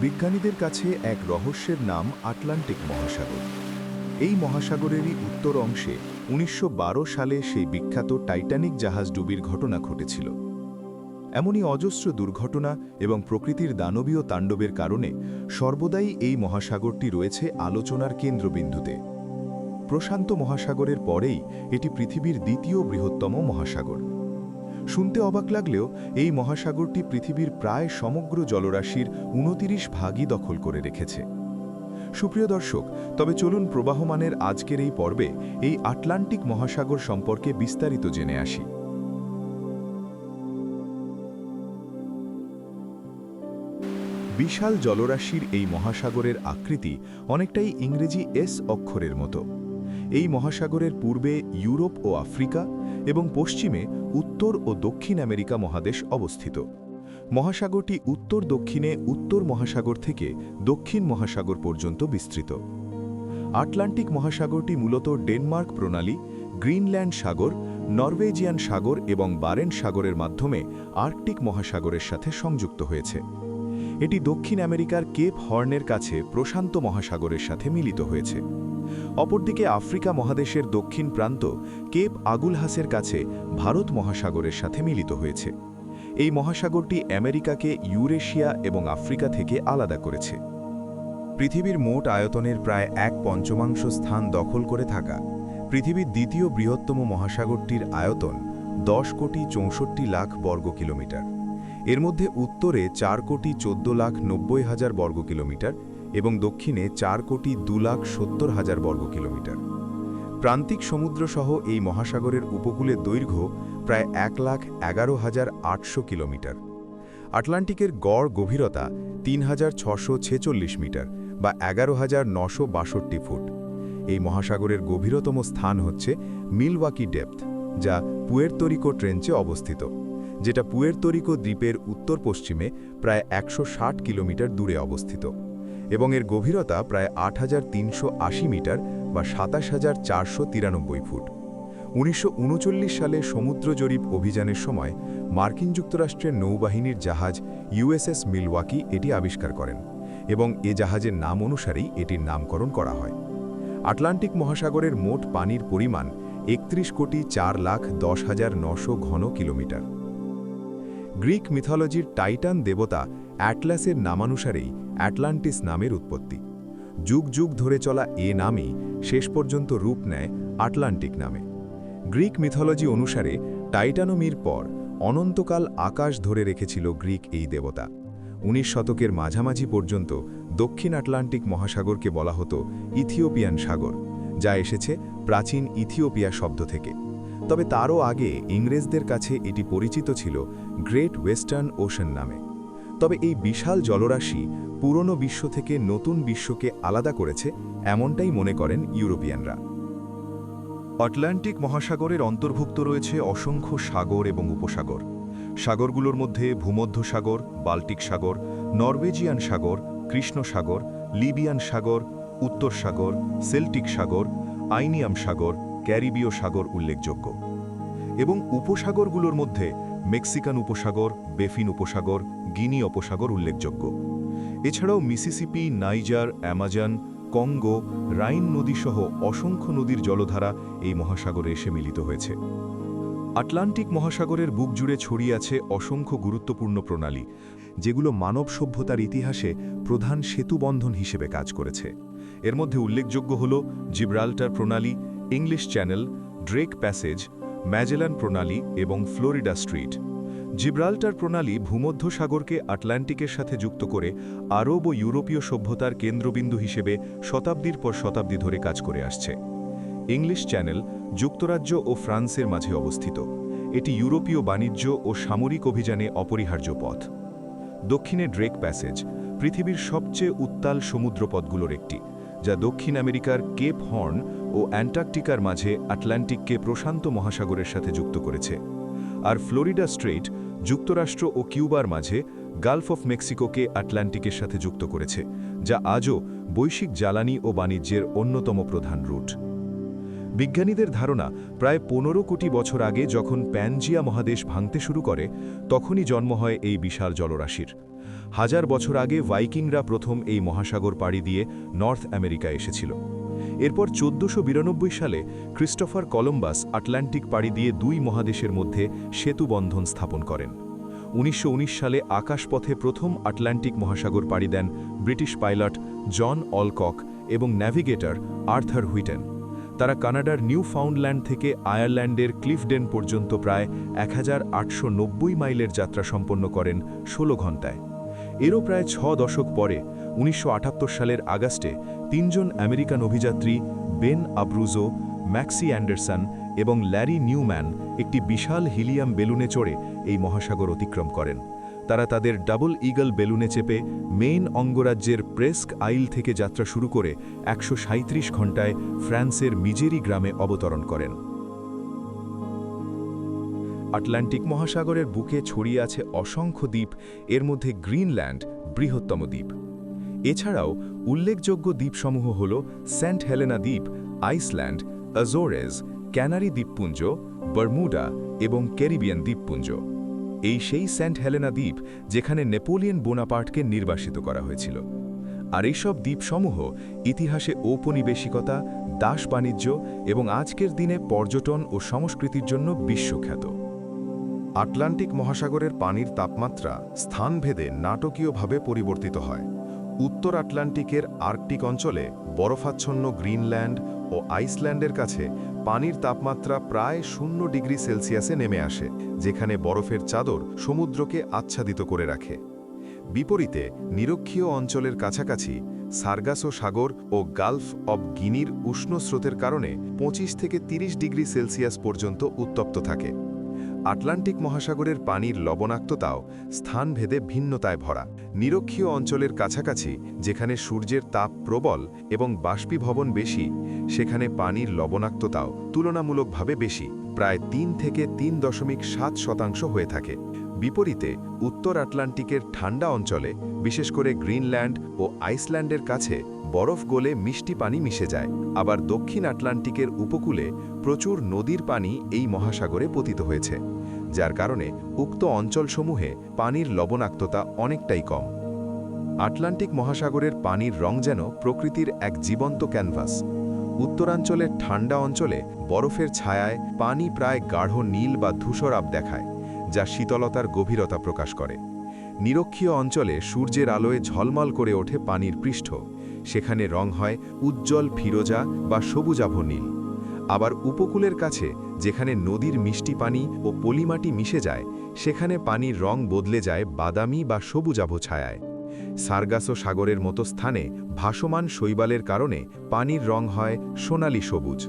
বিজ্ঞানীদের কাছে এক রহস্যের নাম আটলান্টিক মহাসাগর। এই মহাসাগরেরই উত্তর অংশে উনিশশো বারো সালে সেই বিখ্যাত টাইটানিক জাহাজ ডুবির ঘটনা ঘটেছিল। এমনই অজস্র দুর্ঘটনা এবং প্রকৃতির দানবীয় তাণ্ডবের কারণে সর্বদাই এই মহাসাগরটি রয়েছে আলোচনার কেন্দ্রবিন্দুতে। প্রশান্ত মহাসাগরের পরেই এটি পৃথিবীর দ্বিতীয় বৃহত্তম মহাসাগর। শুনতে অবাক লাগলেও এই মহাসাগরটি পৃথিবীর প্রায় সমগ্র জলরাশির উনতিরিশ ভাগই দখল করে রেখেছে। সুপ্রিয় দর্শক, তবে চলুন প্রবাহমানের আজকের এই পর্বে এই আটলান্টিক মহাসাগর সম্পর্কে বিস্তারিত জেনে আসি। বিশাল জলরাশির এই মহাসাগরের আকৃতি অনেকটাই ইংরেজি এস অক্ষরের মতো। এই মহাসাগরের পূর্বে ইউরোপ ও আফ্রিকা এবং পশ্চিমে উত্তর ও দক্ষিণ আমেরিকা মহাদেশ অবস্থিত। মহাসাগরটি উত্তর দক্ষিণে উত্তর মহাসাগর থেকে দক্ষিণ মহাসাগর পর্যন্ত বিস্তৃত। আটলান্টিক মহাসাগরটি মূলত ডেনমার্ক প্রণালী, গ্রিনল্যান্ড সাগর, নরওয়েজিয়ান সাগর এবং বারেন সাগরের মাধ্যমে আর্কটিক মহাসাগরের সাথে সংযুক্ত হয়েছে। এটি দক্ষিণ আমেরিকার কেপ হর্নের কাছে প্রশান্ত মহাসাগরের সাথে মিলিত হয়েছে। অপরদিকে আফ্রিকা মহাদেশের দক্ষিণ প্রান্ত কেপ আগুলহাসের কাছে ভারত মহাসাগরের সাথে মিলিত হয়েছে। এই মহাসাগরটি আমেরিকাকে ইউরেশিয়া এবং আফ্রিকা থেকে আলাদা করেছে। পৃথিবীর মোট আয়তনের প্রায় এক পঞ্চমাংশ স্থান দখল করে থাকা পৃথিবীর দ্বিতীয় বৃহত্তম মহাসাগরটির আয়তন দশ কোটি চৌষট্টি লাখ বর্গ কিলোমিটার। এর মধ্যে উত্তরে চার কোটি চোদ্দ লাখ নব্বই হাজার বর্গ কিলোমিটার এবং দক্ষিণে চার কোটি দু লাখ সত্তর হাজার বর্গ কিলোমিটার। প্রান্তিক সমুদ্রসহ এই মহাসাগরের উপকূলের দৈর্ঘ্য প্রায় এক লাখ এগারো হাজার আটশো কিলোমিটার। আটলান্টিকের গড় গভীরতা তিন হাজার ছশো ছেচল্লিশ মিটার বা এগারো হাজার নশো বাষট্টি ফুট। এই মহাসাগরের গভীরতম স্থান হচ্ছে মিলওয়াকি ডেপথ, যা পুয়ের্তরিকো ট্রেঞ্চে অবস্থিত, যেটা পুয়ের্তরিকো দ্বীপের উত্তর পশ্চিমে প্রায় একশো ষাট কিলোমিটার দূরে অবস্থিত। এবং এর গভীরতা প্রায় আট হাজার তিনশো আশি মিটার বা সাতাশ ফুট। উনিশশো উনচল্লিশ সালে সমুদ্র জরিপ অভিযানের সময় মার্কিন যুক্তরাষ্ট্রের নৌবাহিনীর জাহাজ ইউএসএস মিলওয়াকি এটি আবিষ্কার করেন এবং এ জাহাজের নাম অনুসারেই এটির নামকরণ করা হয়। আটলান্টিক মহাসাগরের মোট পানির পরিমাণ একত্রিশ কোটি চার লাখ দশ হাজার নশো ঘন কিলোমিটার। গ্রিক মিথোলজির টাইটান দেবতা অ্যাটলাসের নামানুসারেই অ্যাটলান্টিস নামের উৎপত্তি। যুগ যুগ ধরে চলা এ নামই শেষ পর্যন্ত রূপ নেয় আটলান্টিক নামে। গ্রিক মিথোলজি অনুসারে টাইটানোমির পর অনন্তকাল আকাশ ধরে রেখেছিল গ্রিক এই দেবতা। উনিশ শতকের মাঝামাঝি পর্যন্ত দক্ষিণ আটলান্টিক মহাসাগরকে বলা হতো ইথিওপিয়ান সাগর, যা এসেছে প্রাচীন ইথিওপিয়া শব্দ থেকে। তবে তারও আগে ইংরেজদের কাছে এটি পরিচিত ছিল গ্রেট ওয়েস্টার্ন ওশান নামে। তবে এই বিশাল জলরাশি পুরনো বিশ্ব থেকে নতুন বিশ্বকে আলাদা করেছে এমনটাই মনে করেন ইউরোপিয়ানরা। আটলান্টিক মহাসাগরের অন্তর্ভুক্ত রয়েছে অসংখ্য সাগর এবং উপসাগর। সাগরগুলোর মধ্যে ভূমধ্য সাগর বাল্টিক সাগর, নরওয়েজিয়ান সাগর কৃষ্ণ সাগর লিবিয়ান সাগর, উত্তর সাগর, সেল্টিক সাগর, আইনিয়াম সাগর, ক্যারিবীয় সাগর উল্লেখযোগ্য। এবং উপসাগরগুলোর মধ্যে মেক্সিকান উপসাগর, বেফিন উপসাগর, গিনি উপসাগর উল্লেখযোগ্য। এছাড়াও Mississippi, Niger, Amazon, Congo, Rhine নদীসহ অসংখ্য নদীর জলধারা এই মহাসাগরে এসে মিলিত হয়েছে। আটলান্টিক মহাসাগরের বুক জুড়ে ছড়িয়ে আছে অসংখ্য গুরুত্বপূর্ণ প্রণালী, যেগুলো মানব সভ্যতার ইতিহাসে প্রধান সেতুবন্ধন হিসেবে কাজ করেছে। এর মধ্যে উল্লেখযোগ্য হল জিব্রাল্টার প্রণালী, English Channel, Drake Passage, Magellan প্রণালী এবং ফ্লোরিডা স্ট্রিট। জিব্রাল্টার প্রণালী ভূমধ্য সাগরকে আটলান্টিকের সাথে যুক্ত করে আরব ও ইউরোপীয় সভ্যতার কেন্দ্রবিন্দু হিসেবে শতাব্দীর পর শতাব্দী ধরে কাজ করে আসছে। ইংলিশ চ্যানেল যুক্তরাজ্য ও ফ্রান্সের মাঝে অবস্থিত। এটি ইউরোপীয় বাণিজ্য ও সামরিক অভিযানে অপরিহার্য পথ। দক্ষিণে ড্রেক প্যাসেজ, পৃথিবীর সবচেয়ে উত্তাল সমুদ্রপথগুলোর একটি, যা দক্ষিণ আমেরিকার কেপ হর্ন ও অ্যান্টার্কটিকার মাঝে আটলান্টিককে প্রশান্ত মহাসাগরের সাথে যুক্ত করেছে। আর ফ্লোরিডা স্ট্রেইট যুক্তরাষ্ট্র ও কিউবার মাঝে গালফ অফ মেক্সিকোকে আটলান্টিকের সাথে যুক্ত করেছে, যা আজও বৈশ্বিক জ্বালানি ও বাণিজ্যের অন্যতম প্রধান রুট। বিজ্ঞানীদের ধারণা, প্রায় পনেরো কোটি বছর আগে যখন প্যানজিয়া মহাদেশ ভাঙতে শুরু করে, তখনই জন্ম হয় এই বিশাল জলরাশির। হাজার বছর আগে ভাইকিংরা প্রথম এই মহাসাগর পাড়ি দিয়ে নর্থ আমেরিকা এসেছিল। এরপর চোদ্দশো সালে ক্রিস্টোফার কলম্বাস আটলান্টিক পাড়ি দিয়ে দুই মহাদেশের মধ্যে সেতুবন্ধন স্থাপন করেন। উনিশশো উনিশ সালে আকাশপথে প্রথম আটলান্টিক মহাসাগর পাড়ি দেন ব্রিটিশ পাইলট জন অলকক এবং ন্যাভিগেটর আর্থার হুইটেন। তারা কানাডার নিউ ফাউন্ডল্যান্ড থেকে আয়ারল্যান্ডের ক্লিফডেন পর্যন্ত প্রায় এক হাজার আটশো নব্বই মাইলের যাত্রা সম্পন্ন করেন ১৬ ঘন্টায় এরও প্রায় ছ দশক পরে, উনিশশো আটাত্তর সালের আগস্টে তিনজন আমেরিকান অভিযাত্রী, বেন আব্রুজো, ম্যাক্সি অ্যান্ডারসন এবং ল্যারি নিউম্যান একটি বিশাল হিলিয়াম বেলুনে চড়ে এই মহাসাগর অতিক্রম করেন। তারা তাদের ডাবল ইগল বেলুনে চেপে মেইন অঙ্গরাজ্যের প্রেস্ক আইল থেকে যাত্রা শুরু করে একশো ঘণ্টায় ফ্রান্সের মিজেরি গ্রামে অবতরণ করেন। আটলান্টিক মহাসাগরের বুকে ছড়িয়ে আছে অসংখ্য দ্বীপ, এর মধ্যে গ্রিনল্যান্ড বৃহত্তম দ্বীপ। এছাড়াও উল্লেখযোগ্য দ্বীপসমূহ হল সেন্ট হেলেনা দ্বীপ, আইসল্যান্ড অজোরেজ ক্যানারি দ্বীপপুঞ্জ, বারমুডা এবং ক্যারিবিয়ান দ্বীপপুঞ্জ। এই সেই সেন্ট হেলেনা দ্বীপ যেখানে নেপোলিয়ন বোনাপার্টকে নির্বাসিত করা হয়েছিল। আর এইসব দ্বীপসমূহ ইতিহাসে ঔপনিবেশিকতা দাস বাণিজ্য এবং আজকের দিনে পর্যটন ও সংস্কৃতির জন্য বিশ্বখ্যাত। আটলান্টিক মহাসাগরের পানির তাপমাত্রা স্থানভেদে নাটকীয়ভাবে পরিবর্তিত হয়। উত্তর আটলান্টিকের আর্কটিক অঞ্চলে বরফাচ্ছন্ন গ্রিনল্যান্ড ও আইসল্যান্ডের কাছে পানির তাপমাত্রা প্রায় শূন্য ডিগ্রি সেলসিয়াসে নেমে আসে, যেখানে বরফের চাদর সমুদ্রকে আচ্ছাদিত করে রাখে। বিপরীতে, নিরক্ষীয় অঞ্চলের কাছাকাছি সার্গাসো সাগর ও গালফ অব গিনির উষ্ণ স্রোতের কারণে ২৫ থেকে ৩০ ডিগ্রি সেলসিয়াস পর্যন্ত উত্তপ্ত থাকে। আটলান্টিক মহাসাগরের পানির লবণাক্ততাও স্থানভেদে ভিন্নতায় ভরা। নিরক্ষীয় অঞ্চলের কাছাকাছি, যেখানে সূর্যের তাপ প্রবল এবং বাষ্পীভবন বেশি, সেখানে পানির লবণাক্ততাও তুলনামূলকভাবে বেশি, প্রায় তিন থেকে তিন দশমিক সাত শতাংশ হয়ে থাকে। বিপরীতে, উত্তর আটলান্টিকের ঠান্ডা অঞ্চলে, বিশেষ করে গ্রিনল্যান্ড ও আইসল্যান্ডের কাছে বরফ গলে মিষ্টি পানি মিশে যায়। আবার দক্ষিণ আটলান্টিকের উপকূলে প্রচুর নদীর পানি এই মহাসাগরে পতিত হয়েছে, যার কারণে উক্ত অঞ্চলসমূহে পানির লবণাক্ততা অনেকটাই কম। আটলান্টিক মহাসাগরের পানির রং যেন প্রকৃতির এক জীবন্ত ক্যানভাস। উত্তরাঞ্চলের ঠান্ডা অঞ্চলে বরফের ছায়ায় পানি প্রায় গাঢ় নীল বা ধূসর ধূসরাব দেখায়, যা শীতলতার গভীরতা প্রকাশ করে। নিরক্ষীয় অঞ্চলে সূর্যের আলোয় ঝলমল করে ওঠে পানির পৃষ্ঠ। সেখানে রং হয় উজ্জ্বল ফিরোজা বা সবুজাভ নীল। আবার উপকূলের কাছে, যেখানে নদীর মিষ্টি পানি ও পলিমাটি মিশে যায়, সেখানে পানির রং বদলে যায় বাদামি বা সবুজাভ ছায়ায়। সার্গাসো সাগরের মতো স্থানে ভাসমান শৈবালের কারণে পানির রং হয় সোনালি সবুজ।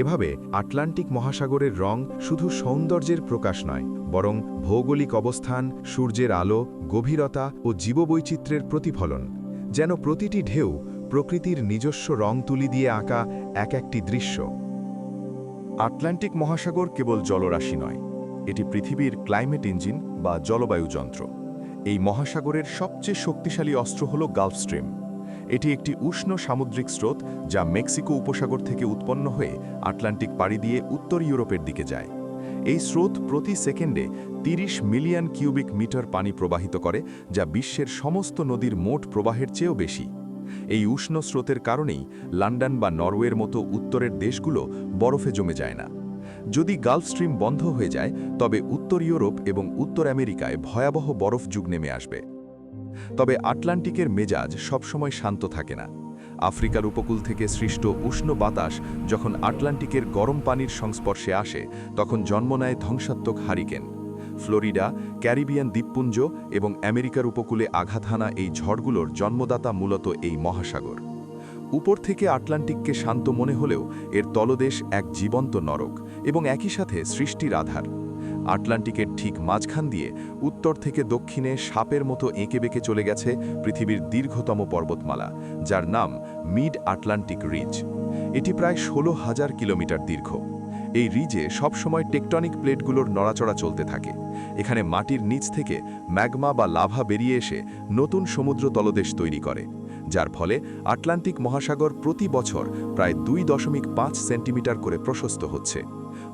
এভাবে আটলান্টিক মহাসাগরের রং শুধু সৌন্দর্যের প্রকাশ নয়, বরং ভৌগোলিক অবস্থান, সূর্যের আলো, গভীরতা ও জীববৈচিত্র্যের প্রতিফলন। যেন প্রতিটি ঢেউ প্রকৃতির নিজস্ব রং তুলি দিয়ে আঁকা এক একটি দৃশ্য। আটলান্টিক মহাসাগর কেবল জলরাশি নয়, এটি পৃথিবীর ক্লাইমেট ইঞ্জিন বা জলবায়ু যন্ত্র। এই মহাসাগরের সবচেয়ে শক্তিশালী অস্ত্র হল গালফ স্ট্রিম এটি একটি উষ্ণ সামুদ্রিক স্রোত যা মেক্সিকো উপসাগর থেকে উৎপন্ন হয়ে আটলান্টিক পাড়ি দিয়ে উত্তর ইউরোপের দিকে যায়। এই স্রোত প্রতি সেকেন্ডে ৩০ মিলিয়ন কিউবিক মিটার পানি প্রবাহিত করে, যা বিশ্বের সমস্ত নদীর মোট প্রবাহের চেয়েও বেশি। এই উষ্ণ স্রোতের কারণেই লন্ডন বা নরওয়ের মতো উত্তরের দেশগুলো বরফে জমে যায় না। যদি গালফ স্ট্রিম বন্ধ হয়ে যায়, তবে উত্তর ইউরোপ এবং উত্তর আমেরিকায় ভয়াবহ বরফ যুগ নেমে আসবে। তবে আটলান্টিকের মেজাজ সবসময় শান্ত থাকে না। আফ্রিকার উপকূল থেকে সৃষ্ট উষ্ণ বাতাস যখন আটলান্টিকের গরম পানির সংস্পর্শে আসে, তখন জন্ম নেয় ধ্বংসাত্মক হারিকেন। ফ্লোরিডা, ক্যারিবিয়ান দ্বীপপুঞ্জ এবং আমেরিকার উপকূলে আঘাত হানা এই ঝড়গুলোর জন্মদাতা মূলত এই মহাসাগর। উপর থেকে আটলান্টিককে শান্ত মনে হলেও এর তলদেশ এক জীবন্ত নরক এবং একই সাথে সৃষ্টির আধার। আটলান্টিকের ঠিক মাঝখান দিয়ে উত্তর থেকে দক্ষিণে সাপের মতো এঁকে বেঁকে চলে গেছে পৃথিবীর দীর্ঘতম পর্বতমালা, যার নাম মিড আটলান্টিক রিজ। এটি প্রায় ষোলো হাজার কিলোমিটার দীর্ঘ। এই রিজে সবসময় টেকটনিক প্লেটগুলোর নড়াচড়া চলতে থাকে। এখানে মাটির নিচ থেকে ম্যাগমা বা লাভা বেরিয়ে এসে নতুন সমুদ্র তলদেশ তৈরি করে, যার ফলে আটলান্টিক মহাসাগর প্রতি বছর প্রায় দুই দশমিক পাঁচ সেন্টিমিটার করে প্রশস্ত হচ্ছে।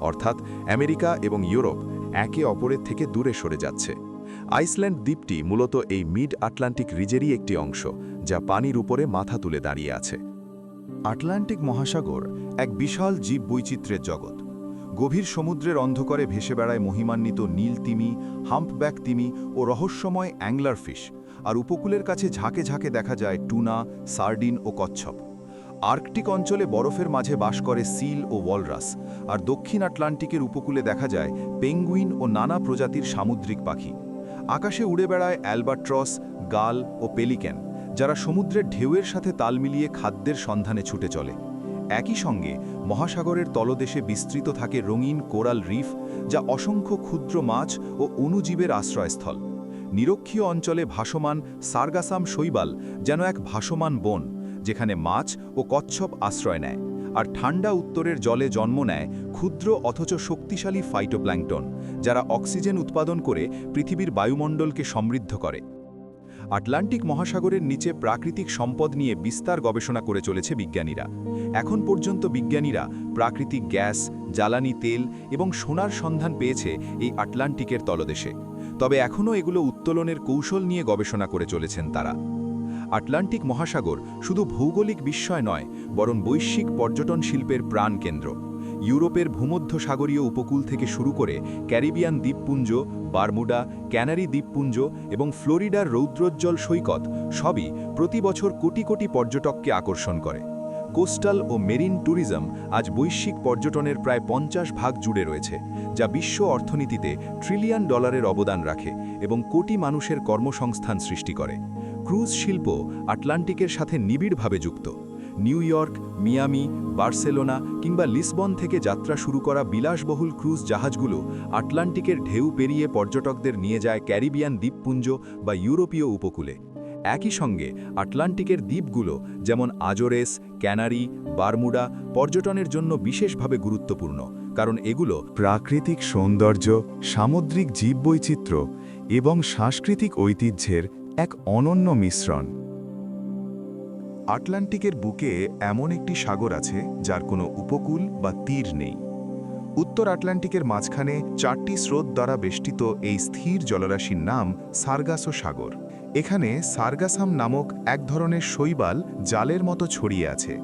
অর্থাৎ আমেরিকা এবং ইউরোপ একে অপরের থেকে দূরে সরে যাচ্ছে। আইসল্যান্ড দ্বীপটি মূলত এই মিড আটলান্টিক রিজেরই একটি অংশ, যা পানির উপরে মাথা তুলে দাঁড়িয়ে আছে। আটলান্টিক মহাসাগর এক বিশাল জীব বৈচিত্র্যের জগৎ। গভীর সমুদ্রের অন্ধকারে ভেসে বেড়ায় মহিমান্বিত নীল তিমি, হাম্পব্যাক তিমি ও রহস্যময় অ্যাংলার ফিশ, আর উপকূলের কাছে ঝাঁকে ঝাঁকে দেখা যায় টুনা, সার্ডিন ও কচ্ছপ। আর্কটিক অঞ্চলে বরফের মাঝে বাস করে সিল ও ওয়ালরাস, আর দক্ষিণ আটলান্টিকের উপকূলে দেখা যায় পেঙ্গুইন ও নানা প্রজাতির সামুদ্রিক পাখি। আকাশে উড়ে বেড়ায় অ্যালবাট্রস, গাল ও পেলিক্যান যারা সমুদ্রের ঢেউয়ের সাথে তাল মিলিয়ে খাদ্যের সন্ধানে ছুটে চলে। একই সঙ্গে মহাসাগরের তলদেশে বিস্তৃত থাকে রঙিন কোরাল রিফ, যা অসংখ্য ক্ষুদ্র মাছ ও অণুজীবের আশ্রয়স্থল। নিরক্ষীয় অঞ্চলে ভাসমান সার্গাসাম শৈবাল যেন এক ভাসমান বন যেখানে মাছ ও কচ্ছপ আশ্রয় নেয়, আর ঠান্ডা উত্তরের জলে জন্ম নেয় ক্ষুদ্র অথচ শক্তিশালী ফাইটোপ্ল্যাঙ্কটন যারা অক্সিজেন উৎপাদন করে পৃথিবীর বায়ুমণ্ডলকে সমৃদ্ধ করে। আটলান্টিক মহাসাগরের নিচে প্রাকৃতিক সম্পদ নিয়ে বিস্তার গবেষণা করে চলেছে বিজ্ঞানীরা। এখন পর্যন্ত বিজ্ঞানীরা প্রাকৃতিক গ্যাস, জ্বালানি তেল এবং সোনার সন্ধান পেয়েছে এই আটলান্টিকের তলদেশে। তবে এখনও এগুলো উত্তোলনের কৌশল নিয়ে গবেষণা করে চলেছেন তারা। আটলান্টিক মহাসাগর শুধু ভৌগোলিক বিস্ময় নয়, বরং বৈশ্বিক পর্যটন শিল্পের প্রাণকেন্দ্র ইউরোপের ভূমধ্যসাগরীয় উপকূল থেকে শুরু করে ক্যারিবিয়ান দ্বীপপুঞ্জ, বারমুডা, ক্যানারি দ্বীপপুঞ্জ এবং ফ্লোরিডার রৌদ্রোজ্জ্বল সৈকত সবই প্রতি বছর কোটি কোটি পর্যটককে আকর্ষণ করে। কোস্টাল ও মেরিন ট্যুরিজম আজ বৈশ্বিক পর্যটনের প্রায় পঞ্চাশ ভাগ জুড়ে রয়েছে, যা বিশ্ব অর্থনীতিতে ট্রিলিয়ন ডলারের অবদান রাখে এবং কোটি মানুষের কর্মসংস্থান সৃষ্টি করে। ক্রুজ শিল্প আটলান্টিকের সাথে নিবিড়ভাবে যুক্ত। নিউ ইয়র্ক, মিয়ামি, বার্সেলোনা কিংবা লিসবন থেকে যাত্রা শুরু করা বিলাসবহুল ক্রুজ জাহাজগুলো আটলান্টিকের ঢেউ পেরিয়ে পর্যটকদের নিয়ে যায় ক্যারিবিয়ান দ্বীপপুঞ্জ বা ইউরোপীয় উপকূলে। একই সঙ্গে আটলান্টিকের দ্বীপগুলো যেমন আজোরেস, ক্যানারি, বারমুডা পর্যটনের জন্য বিশেষভাবে গুরুত্বপূর্ণ, কারণ এগুলো প্রাকৃতিক সৌন্দর্য, সামুদ্রিক জীববৈচিত্র্য এবং সাংস্কৃতিক ঐতিহ্যের এক অনন্য মিশ্রণ। আটলান্টিকের বুকে এমন একটি সাগর আছে, যার কোনো উপকূল বা তীর নেই। উত্তর আটলান্টিকের মাঝখানে চারটি স্রোত দ্বারা বেষ্টিত এই স্থির জলরাশির নাম সার্গাসো সাগর। এখানে সার্গাসাম নামক এক ধরনের শৈবাল জালের মতো ছড়িয়ে আছে।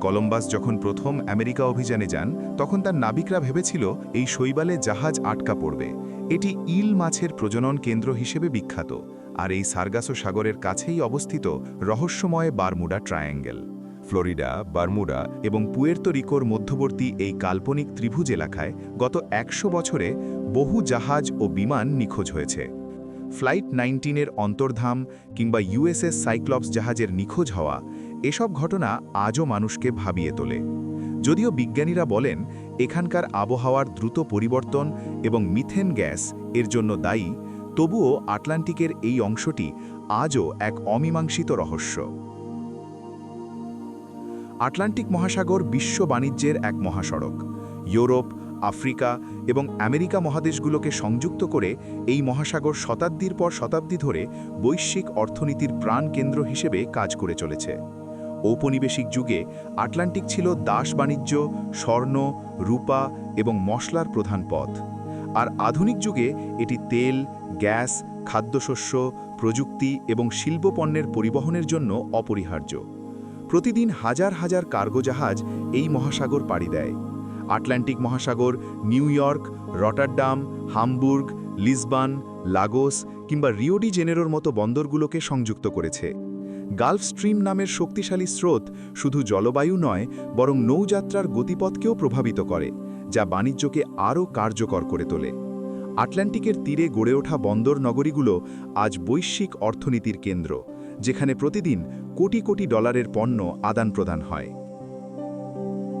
কলম্বাস যখন প্রথম আমেরিকা অভিযানে যান, তখন তার নাবিকরা ভেবেছিল এই শৈবালে জাহাজ আটকা পড়বে। এটি ইল মাছের প্রজনন কেন্দ্র হিসেবে বিখ্যাত। আর এই সার্গাসো সাগরের কাছেই অবস্থিত রহস্যময় বারমুডা ট্রায়াঙ্গেল। ফ্লোরিডা, বারমুডা এবং পুয়ের্তো রিকোর মধ্যবর্তী এই কাল্পনিক ত্রিভুজ এলাকায় গত একশো বছরে বহু জাহাজ ও বিমান নিখোঁজ হয়েছে। ফ্লাইট নাইনটিনের অন্তর্ধাম কিংবা ইউএসএস সাইক্লপস জাহাজের নিখোঁজ হওয়া এসব ঘটনা আজও মানুষকে ভাবিয়ে তোলে। যদিও বিজ্ঞানীরা বলেন, এখানকার আবহাওয়ার দ্রুত পরিবর্তন এবং মিথেন গ্যাস এর জন্য দায়ী তবুও আটলান্টিকের এই অংশটি আজও এক অমীমাংসিত রহস্য। আটলান্টিক মহাসাগর বিশ্ব বাণিজ্যের এক মহাসড়ক। ইউরোপ, আফ্রিকা এবং আমেরিকা মহাদেশগুলোকে সংযুক্ত করে এই মহাসাগর শতাব্দীর পর শতাব্দী ধরে বৈশ্বিক অর্থনীতির প্রাণকেন্দ্র হিসেবে কাজ করে চলেছে। ঔপনিবেশিক যুগে আটলান্টিক ছিল দাস বাণিজ্য, স্বর্ণ, রূপা এবং মশলার প্রধান পথ। আর আধুনিক যুগে এটি তেল, গ্যাস, খাদ্যশস্য, প্রযুক্তি এবং শিল্পপণ্যের পরিবহনের জন্য অপরিহার্য। প্রতিদিন হাজার হাজার কার্গো জাহাজ এই মহাসাগর পাড়ি দেয়। আটলান্টিক মহাসাগর, New York, Rotterdam, Hamburg, Lisbon, Lagos কিংবা রিওডি জেনেরোর মতো বন্দরগুলোকে সংযুক্ত করেছে। গালফ স্ট্রিম নামের শক্তিশালী স্রোত শুধু জলবায়ু নয়, বরং নৌযাত্রার গতিপথকেও প্রভাবিত করে। যা বাণিজ্যকে আরও কার্যকর করে তোলে। আটলান্টিকের তীরে গড়ে ওঠা বন্দর নগরীগুলো আজ বৈশ্বিক অর্থনীতির কেন্দ্র, যেখানে প্রতিদিন কোটি কোটি ডলারের পণ্য আদান প্রদান হয়।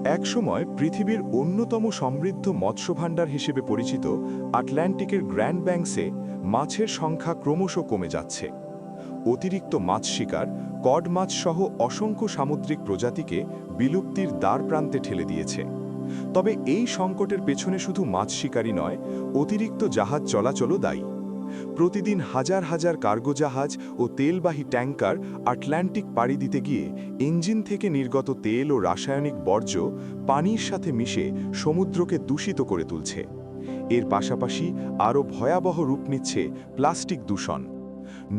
একসময় পৃথিবীর অন্যতম সমৃদ্ধ মৎস্যভাণ্ডার হিসেবে পরিচিত আটলান্টিকের গ্র্যান্ড ব্যাংকসে মাছের সংখ্যা ক্রমশ কমে যাচ্ছে। অতিরিক্ত মাছ শিকার, কড মাছ সহ অসংখ্য সামুদ্রিক প্রজাতিকে বিলুপ্তির দ্বার প্রান্তে ঠেলে দিয়েছে। তবে এই সংকটের পেছনে শুধু মাছ শিকারই নয়, অতিরিক্ত জাহাজ চলাচলও দায়ী। প্রতিদিন হাজার হাজার কার্গো জাহাজ ও তেলবাহী ট্যাঙ্কার আটলান্টিক পাড়ি দিতে গিয়ে ইঞ্জিন থেকে নির্গত তেল ও রাসায়নিক বর্জ্য পানির সাথে মিশে সমুদ্রকে দূষিত করে তুলছে। এর পাশাপাশি আরও ভয়াবহ রূপ নিচ্ছে প্লাস্টিক দূষণ।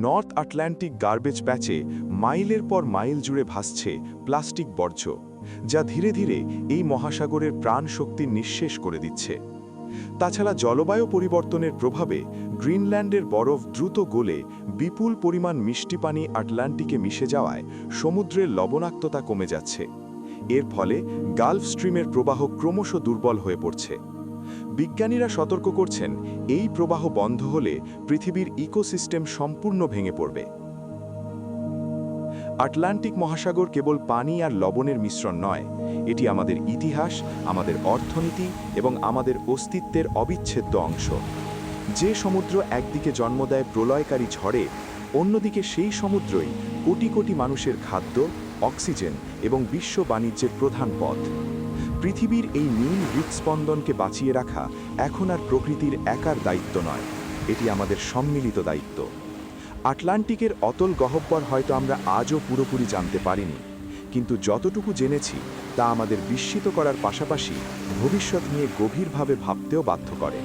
নর্থ আটলান্টিক গার্বেজ প্যাচে মাইলের পর মাইল জুড়ে ভাসছে প্লাস্টিক বর্জ্য। যা ধীরে ধীরে এই মহাসাগরের প্রাণ শক্তি নিঃশেষ করে দিচ্ছে। তাছাড়া জলবায়ু পরিবর্তনের প্রভাবে গ্রিনল্যান্ডের বরফ দ্রুত গলে বিপুল পরিমাণ মিষ্টি পানি আটলান্টিকে মিশে যাওয়ায় সমুদ্রের লবণাক্ততা কমে যাচ্ছে। এর ফলে গালফ স্ট্রিমের প্রবাহ ক্রমশ দুর্বল হয়ে পড়ছে। বিজ্ঞানীরা সতর্ক করছেন, এই প্রবাহ বন্ধ হলে পৃথিবীর ইকোসিস্টেম সম্পূর্ণ ভেঙে পড়বে। আটলান্টিক মহাসাগর কেবল পানি আর লবণের মিশ্রণ নয়, এটি আমাদের ইতিহাস, আমাদের অর্থনীতি এবং আমাদের অস্তিত্বের অবিচ্ছেদ্য অংশ। যে সমুদ্র একদিকে জন্ম দেয় প্রলয়কারী ঝড়ে, অন্যদিকে সেই সমুদ্রই কোটি কোটি মানুষের খাদ্য, অক্সিজেন এবং বিশ্ব বাণিজ্যের প্রধান পথ। পৃথিবীর এই নীল হৃৎস্পন্দনকে বাঁচিয়ে রাখা এখন আর প্রকৃতির একার দায়িত্ব নয়, এটি আমাদের সম্মিলিত দায়িত্ব। আটলান্টিকের অতল গহব্বর হয়তো আমরা আজও পুরোপুরি জানতে পারিনি, কিন্তু যতটুকু জেনেছি তা আমাদের বিস্মিত করার পাশাপাশি ভবিষ্যৎ নিয়ে গভীরভাবে ভাবতেও বাধ্য করে।